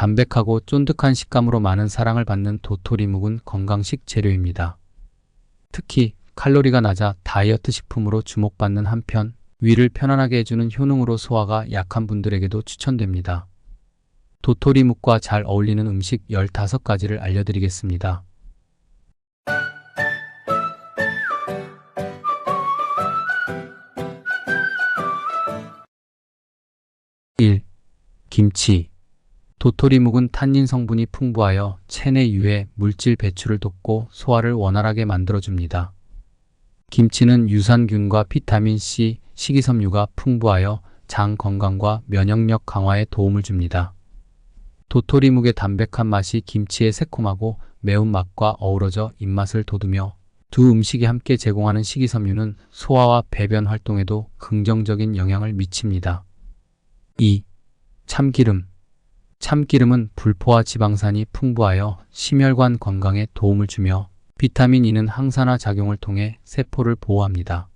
담백하고 쫀득한 식감으로 많은 사랑을 받는 도토리 묵은 건강식 재료입니다. 특히 칼로리가 낮아 다이어트 식품으로 주목받는 한편 위를 편안하게 해주는 효능으로 소화가 약한 분들에게도 추천됩니다. 도토리 묵과 잘 어울리는 음식 15가지를 알려드리겠습니다. 1. 김치 도토리 묵은 탄닌 성분이 풍부하여 체내 유해 물질 배출을 돕고 소화를 원활하게 만들어줍니다. 김치는 유산균과 비타민C, 식이섬유가 풍부하여 장 건강과 면역력 강화에 도움을 줍니다. 도토리묵의 담백한 맛이 김치의 새콤하고 매운맛과 어우러져 입맛을 돋우며 두 음식이 함께 제공하는 식이섬유는 소화와 배변 활동에도 긍정적인 영향을 미칩니다. 2. 참기름 참기름은 불포화 지방산이 풍부하여 심혈관 건강에 도움을 주며 비타민 E는 항산화 작용을 통해 세포를 보호합니다.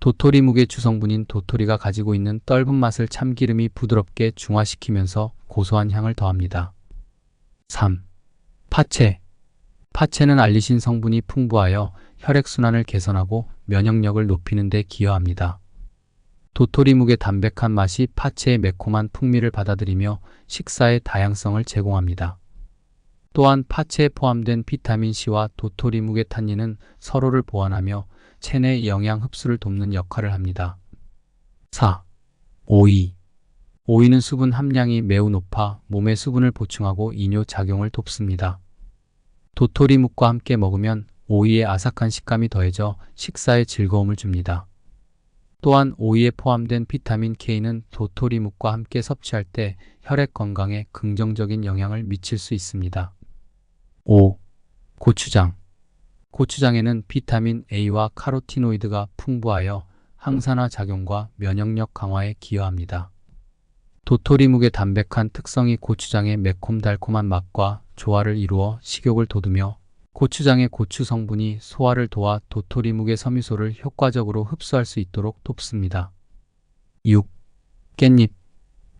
도토리묵의 주성분인 도토리가 가지고 있는 떫은 맛을 참기름이 부드럽게 중화시키면서 고소한 향을 더합니다. 3. 파채 파채는 알리신 성분이 풍부하여 혈액순환을 개선하고 면역력을 높이는 데 기여합니다. 도토리묵의 담백한 맛이 파채의 매콤한 풍미를 받아들이며 식사의 다양성을 제공합니다. 또한 파채에 포함된 비타민C와 도토리묵의 탄닌은 서로를 보완하며 체내 영양 흡수를 돕는 역할을 합니다. 4. 오이 오이는 수분 함량이 매우 높아 몸의 수분을 보충하고 이뇨 작용을 돕습니다. 도토리묵과 함께 먹으면 오이의 아삭한 식감이 더해져 식사에 즐거움을 줍니다. 또한 오이에 포함된 비타민 K는 도토리묵과 함께 섭취할 때 혈액 건강에 긍정적인 영향을 미칠 수 있습니다. 5. 고추장 고추장에는 비타민 A와 카로티노이드가 풍부하여 항산화 작용과 면역력 강화에 기여합니다. 도토리묵의 담백한 특성이 고추장의 매콤달콤한 맛과 조화를 이루어 식욕을 돋우며 고추장의 고추 성분이 소화를 도와 도토리묵의 섬유소를 효과적으로 흡수할 수 있도록 돕습니다. 6. 깻잎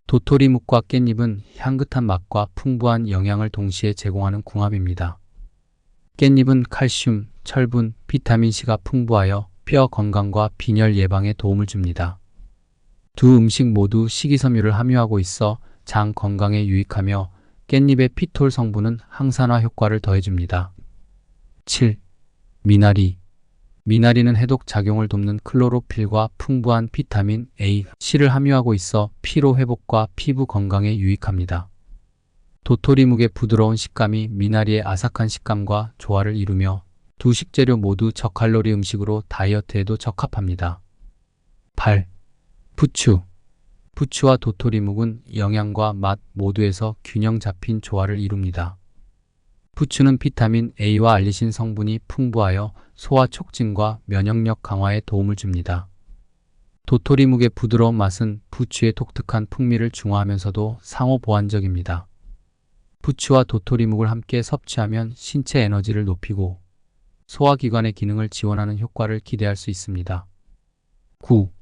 도토리묵과 깻잎은 향긋한 맛과 풍부한 영양을 동시에 제공하는 궁합입니다. 깻잎은 칼슘, 철분, 비타민C가 풍부하여 뼈 건강과 빈혈 예방에 도움을 줍니다. 두 음식 모두 식이섬유를 함유하고 있어 장 건강에 유익하며 깻잎의 피톨 성분은 항산화 효과를 더해줍니다. 7. 미나리 미나리는 해독 작용을 돕는 클로로필과 풍부한 비타민 A, C를 함유하고 있어 피로 회복과 피부 건강에 유익합니다. 도토리묵의 부드러운 식감이 미나리의 아삭한 식감과 조화를 이루며 두 식재료 모두 저칼로리 음식으로 다이어트에도 적합합니다. 8. 부추 부추와 도토리묵은 영양과 맛 모두에서 균형 잡힌 조화를 이룹니다. 부추는 비타민 A와 알리신 성분이 풍부하여 소화 촉진과 면역력 강화에 도움을 줍니다. 도토리묵의 부드러운 맛은 부추의 독특한 풍미를 중화하면서도 상호 보완적입니다. 부추와 도토리묵을 함께 섭취하면 신체 에너지를 높이고 소화기관의 기능을 지원하는 효과를 기대할 수 있습니다. 9.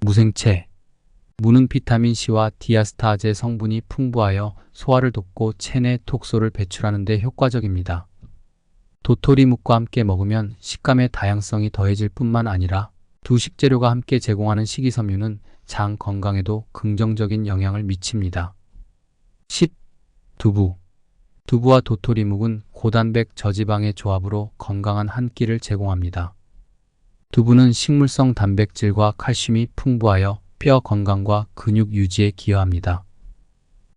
무생채 무는 비타민C와 디아스타제 성분이 풍부하여 소화를 돕고 체내 독소를 배출하는 데 효과적입니다. 도토리묵과 함께 먹으면 식감의 다양성이 더해질 뿐만 아니라 두 식재료가 함께 제공하는 식이섬유는 장 건강에도 긍정적인 영향을 미칩니다. 10. 두부 두부와 도토리묵은 고단백 저지방의 조합으로 건강한 한 끼를 제공합니다. 두부는 식물성 단백질과 칼슘이 풍부하여 뼈 건강과 근육 유지에 기여합니다.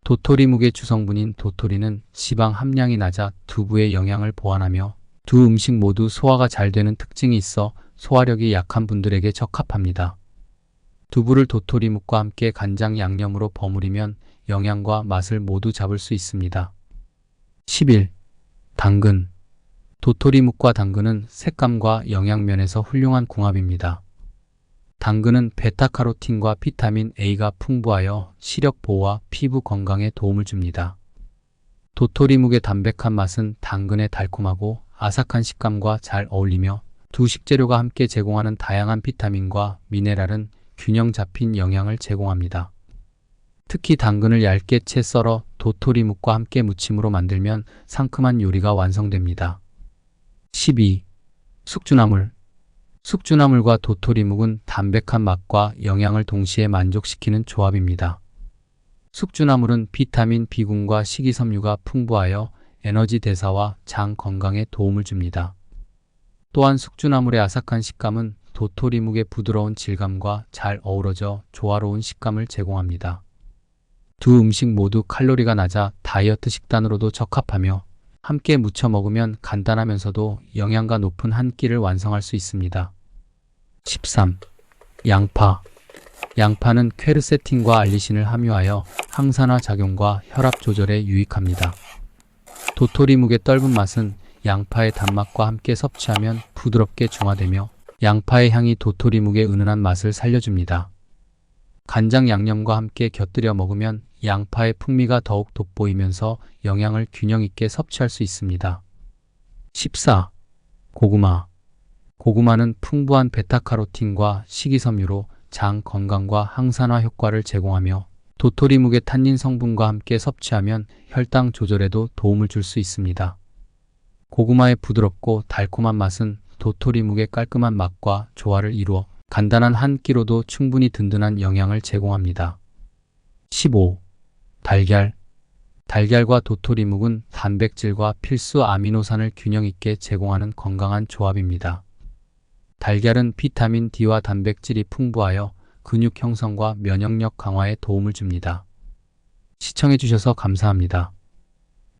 도토리묵의 주성분인 도토리는 지방 함량이 낮아 두부의 영양을 보완하며 두 음식 모두 소화가 잘 되는 특징이 있어 소화력이 약한 분들에게 적합합니다. 두부를 도토리묵과 함께 간장 양념으로 버무리면 영양과 맛을 모두 잡을 수 있습니다. 11. 당근 도토리묵과 당근은 색감과 영양면에서 훌륭한 궁합입니다. 당근은 베타카로틴과 비타민 A가 풍부하여 시력 보호와 피부 건강에 도움을 줍니다. 도토리묵의 담백한 맛은 당근의 달콤하고 아삭한 식감과 잘 어울리며 두 식재료가 함께 제공하는 다양한 비타민과 미네랄은 균형 잡힌 영양을 제공합니다. 특히 당근을 얇게 채 썰어 도토리묵과 함께 무침으로 만들면 상큼한 요리가 완성됩니다. 12. 숙주나물 숙주나물과 도토리 묵은 담백한 맛과 영양을 동시에 만족시키는 조합입니다. 숙주나물은 비타민 B군과 식이섬유가 풍부하여 에너지 대사와 장 건강에 도움을 줍니다. 또한 숙주나물의 아삭한 식감은 도토리묵의 부드러운 질감과 잘 어우러져 조화로운 식감을 제공합니다. 두 음식 모두 칼로리가 낮아 다이어트 식단으로도 적합하며 함께 무쳐 먹으면 간단하면서도 영양가 높은 한 끼를 완성할 수 있습니다. 13. 양파 양파는 퀘르세틴과 알리신을 함유하여 항산화 작용과 혈압 조절에 유익합니다. 도토리묵의 떫은 맛은 양파의 단맛과 함께 섭취하면 부드럽게 중화되며 양파의 향이 도토리묵의 은은한 맛을 살려줍니다. 간장 양념과 함께 곁들여 먹으면 양파의 풍미가 더욱 돋보이면서 영양을 균형 있게 섭취할 수 있습니다. 14. 고구마 고구마는 풍부한 베타카로틴과 식이섬유로 장 건강과 항산화 효과를 제공하며 도토리묵의 탄닌 성분과 함께 섭취하면 혈당 조절에도 도움을 줄 수 있습니다. 고구마의 부드럽고 달콤한 맛은 도토리묵의 깔끔한 맛과 조화를 이루어 간단한 한 끼로도 충분히 든든한 영양을 제공합니다. 15. 달걀 달걀과 도토리묵은 단백질과 필수 아미노산을 균형 있게 제공하는 건강한 조합입니다. 달걀은 비타민 D와 단백질이 풍부하여 근육 형성과 면역력 강화에 도움을 줍니다. 시청해주셔서 감사합니다.